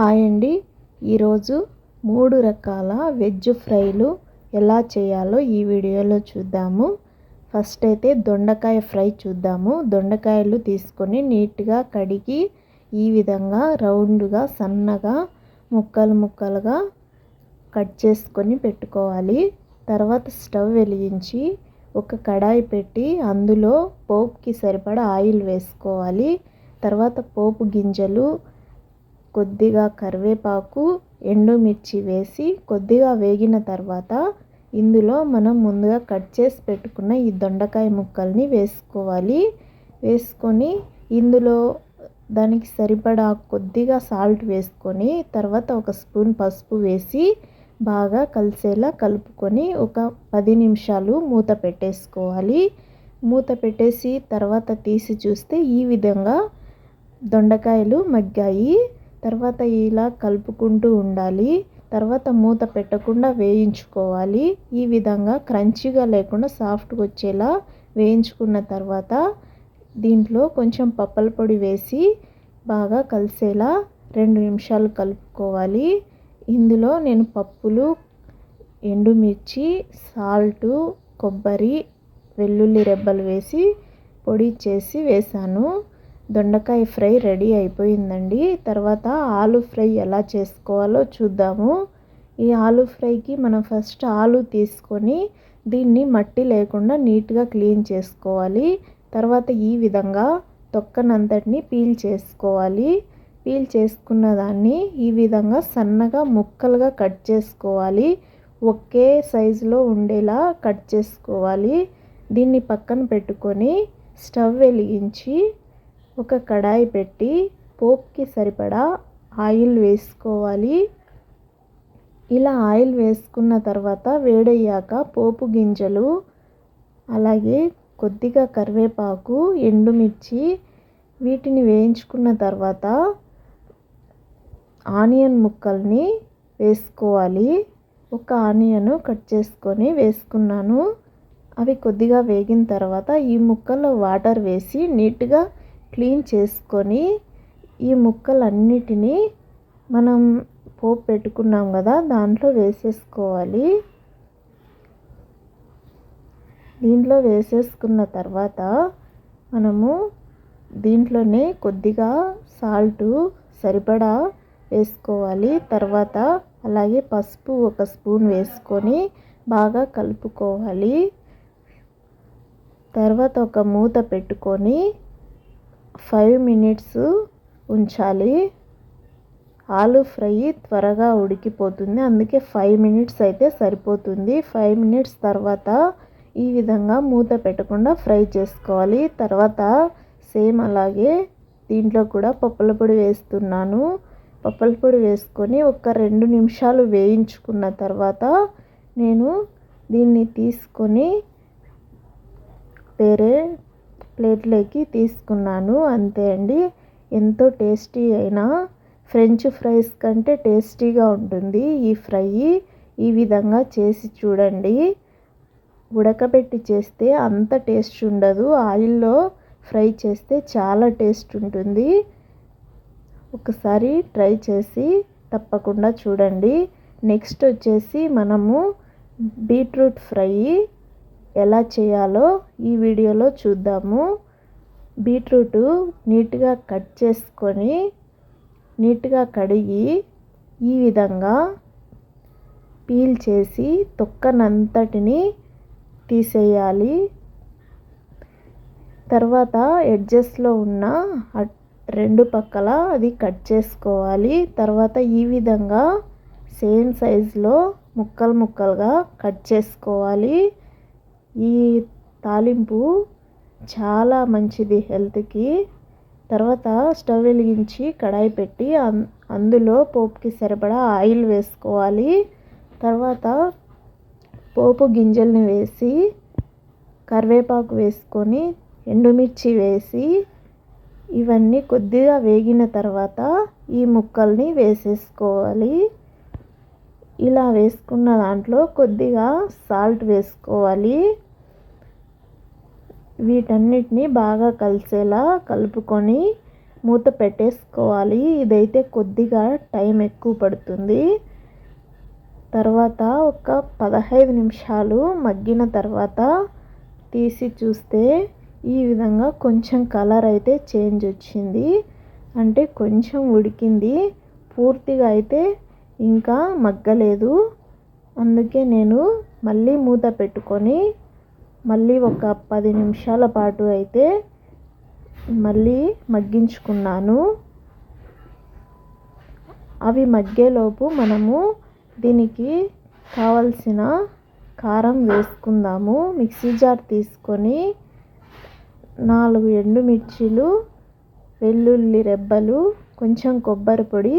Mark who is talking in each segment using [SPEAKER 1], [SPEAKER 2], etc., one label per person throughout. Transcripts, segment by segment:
[SPEAKER 1] Hi అండి ఈరోజు మూడు రకాల వెజ్ ఫ్రైలు ఎలా చేయాలో ఈ వీడియోలో చూద్దాము. ఫస్ట్ అయితే దొండకాయ ఫ్రై చూద్దాము. దొండకాయలు తీసుకొని నీట్గా కడిగి ఈ విధంగా రౌండ్గా సన్నగా ముక్కలు ముక్కలుగా కట్ చేసుకొని పెట్టుకోవాలి. తర్వాత స్టవ్ వెలిగించి ఒక కడాయి పెట్టి అందులో పోపుకి సరిపడా ఆయిల్ వేసుకోవాలి. తర్వాత పోపు గింజలు కొద్దిగా కరివేపాకు ఎండుమిర్చి వేసి కొద్దిగా వేగిన తర్వాత ఇందులో మనం ముందుగా కట్ చేసి పెట్టుకున్న ఈ దొండకాయ ముక్కల్ని వేసుకోవాలి. వేసుకొని ఇందులో దానికి సరిపడా కొద్దిగా సాల్ట్ వేసుకొని తర్వాత ఒక స్పూన్ పసుపు వేసి బాగా కలిసేలా కలుపుకొని ఒక పది నిమిషాలు మూత పెట్టేసుకోవాలి. మూత పెట్టేసి తర్వాత తీసి చూస్తే ఈ విధంగా దొండకాయలు మగ్గాయి. తర్వాత ఇలా కలుపుకుంటూ ఉండాలి. తర్వాత మూత పెట్టకుండా వేయించుకోవాలి. ఈ విధంగా క్రంచీగా లేకుండా సాఫ్ట్గా వచ్చేలా వేయించుకున్న తర్వాత దీంట్లో కొంచెం పప్పల పొడి వేసి బాగా కలిసేలా రెండు నిమిషాలు కలుపుకోవాలి. ఇందులో నేను పప్పులు ఎండుమిర్చి సాల్టు కొబ్బరి వెల్లుల్లి రెబ్బలు వేసి పొడి చేసి వేసాను. దొండకాయ ఫ్రై రెడీ అయిపోయిందండి. తర్వాత ఆలు ఫ్రై ఎలా చేసుకోవాలో చూద్దాము. ఈ ఆలు ఫ్రైకి మనం ఫస్ట్ ఆలు తీసుకొని దీన్ని మట్టి లేకుండా నీట్గా క్లీన్ చేసుకోవాలి. తర్వాత ఈ విధంగా తొక్కనంతటిని పీల్ చేసుకోవాలి. పీల్ చేసుకున్న దాన్ని ఈ విధంగా సన్నగా ముక్కలుగా కట్ చేసుకోవాలి. ఒకే సైజులో ఉండేలా కట్ చేసుకోవాలి. దీన్ని పక్కన పెట్టుకొని స్టవ్ వెలిగించి ఒక కడాయి పెట్టి పోపుకి సరిపడా ఆయిల్ వేసుకోవాలి. ఇలా ఆయిల్ వేసుకున్న తర్వాత వేడయ్యాక పోపు గింజలు అలాగే కొద్దిగా కరివేపాకు ఎండుమిర్చి వీటిని వేయించుకున్న తర్వాత ఆనియన్ ముక్కల్ని వేసుకోవాలి. ఒక ఆనియన్ కట్ చేసుకొని వేసుకున్నాను. అవి కొద్దిగా వేగిన తర్వాత ఈ ముక్కల్లో వాటర్ వేసి నీట్గా క్లీన్ చేసుకొని ఈ ముక్కలన్నిటినీ మనం పోపు పెట్టుకున్నాం కదా దాంట్లో వేసేసుకోవాలి. దీంట్లో వేసేసుకున్న తర్వాత మనము దీంట్లోనే కొద్దిగా సాల్టు సరిపడా వేసుకోవాలి. తర్వాత అలాగే పసుపు ఒక స్పూన్ వేసుకొని బాగా కలుపుకోవాలి. తర్వాత ఒక మూత పెట్టుకొని ఫైవ్ మినిట్స్ ఉంచాలి. ఆలు ఫ్రై త్వరగా ఉడికిపోతుంది. అందుకే ఫైవ్ మినిట్స్ అయితే సరిపోతుంది. ఫైవ్ మినిట్స్ తర్వాత ఈ విధంగా మూత పెట్టకుండా ఫ్రై చేసుకోవాలి. తర్వాత సేమ్ అలాగే దీంట్లో కూడా పప్పుల పొడి వేస్తున్నాను. పప్పుల పొడి వేసుకొని ఒక రెండు నిమిషాలు వేయించుకున్న తర్వాత నేను దీన్ని తీసుకొని వేరే ప్లేట్లోకి తీసుకున్నాను. అంతే అండి. ఎంతో టేస్టీ అయినా ఫ్రెంచ్ ఫ్రైస్ కంటే టేస్టీగా ఉంటుంది ఈ ఫ్రై. ఈ విధంగా చేసి చూడండి. ఉడకబెట్టి చేస్తే అంత టేస్ట్ ఉండదు. ఆయిల్లో ఫ్రై చేస్తే చాలా టేస్ట్ ఉంటుంది. ఒకసారి ట్రై చేసి తప్పకుండా చూడండి. నెక్స్ట్ వచ్చేసి మనము బీట్రూట్ ఫ్రై. ఎలా చేయాలో ఈ వీడియోలో చూద్దాము. బీట్రూట్ నీట్గా కట్ చేసుకొని నీట్గా కడిగి ఈ విధంగా పీల్ చేసి తొక్కనంతటిని తీసేయాలి. తర్వాత ఎడ్జెస్లో ఉన్న రెండు పక్కల అది కట్ చేసుకోవాలి. తర్వాత ఈ విధంగా సేమ్ సైజులో ముక్కలు ముక్కలుగా కట్ చేసుకోవాలి. ఈ తాలింపు చాలా మంచిది హెల్త్కి. తర్వాత స్టవ్ వెలిగించి కడాయి పెట్టి అందులో పోపుకి సరిపడా ఆయిల్ వేసుకోవాలి. తర్వాత పోపు గింజల్ని వేసి కరివేపాకు వేసుకొని ఎండుమిర్చి వేసి ఇవన్నీ కొద్దిగా వేగిన తర్వాత ఈ ముక్కల్ని వేసేసుకోవాలి. ఇలా వేసుకున్న దాంట్లో కొద్దిగా సాల్ట్ వేసుకోవాలి. వీటన్నిటిని బాగా కలిసేలా కలుపుకొని మూత పెట్టేసుకోవాలి. ఇదైతే కొద్దిగా టైం ఎక్కువ పడుతుంది. తర్వాత ఒక పదహైదు నిమిషాలు మగ్గిన తర్వాత తీసి చూస్తే ఈ విధంగా కొంచెం కలర్ అయితే చేంజ్ వచ్చింది. అంటే కొంచెం ఉడికింది. పూర్తిగా అయితే ఇంకా మగ్గలేదు. అందుకే నేను మళ్ళీ మూత పెట్టుకొని మళ్ళీ ఒక పది నిమిషాల పాటు అయితే మళ్ళీ మగ్గించుకున్నాను. అవి మగ్గేలోపు మనము దీనికి కావలసిన కారం వేసుకుందాము. మిక్సీ జార్ తీసుకొని నాలుగు ఎండుమిర్చీలు వెల్లుల్లి రెబ్బలు కొంచెం కొబ్బరి పొడి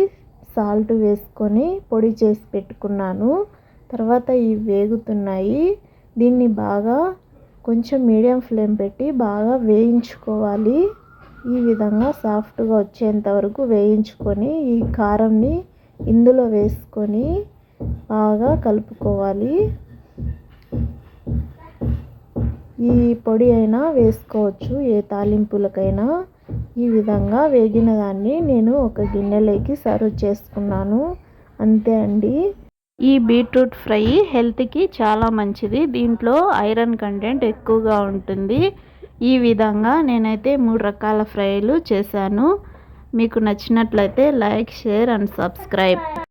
[SPEAKER 1] సాల్ట్ వేసుకొని పొడి చేసి పెట్టుకున్నాను. తర్వాత ఇవి వేగుతున్నాయి. దీన్ని బాగా కొంచెం మీడియం ఫ్లేమ్ పెట్టి బాగా వేయించుకోవాలి. ఈ విధంగా సాఫ్ట్గా వచ్చేంత వరకు వేయించుకొని ఈ కారంని ఇందులో వేసుకొని బాగా కలుపుకోవాలి. ఈ పొడి అయినా వేసుకోవచ్చు ఏ తాలింపులకైనా. ఈ విధంగా వేగిన దాన్ని నేను ఒక గిన్నెలోకి సర్వ్ చేసుకున్నాను. అంతే అండి. ఈ బీట్రూట్ ఫ్రై హెల్త్కి చాలా మంచిది. దీంట్లో ఐరన్ కంటెంట్ ఎక్కువగా ఉంటుంది. ఈ విధంగా నేనైతే మూడు రకాల ఫ్రైలు చేశాను. మీకు నచ్చినట్లయితే లైక్ షేర్ అండ్ సబ్స్క్రైబ్.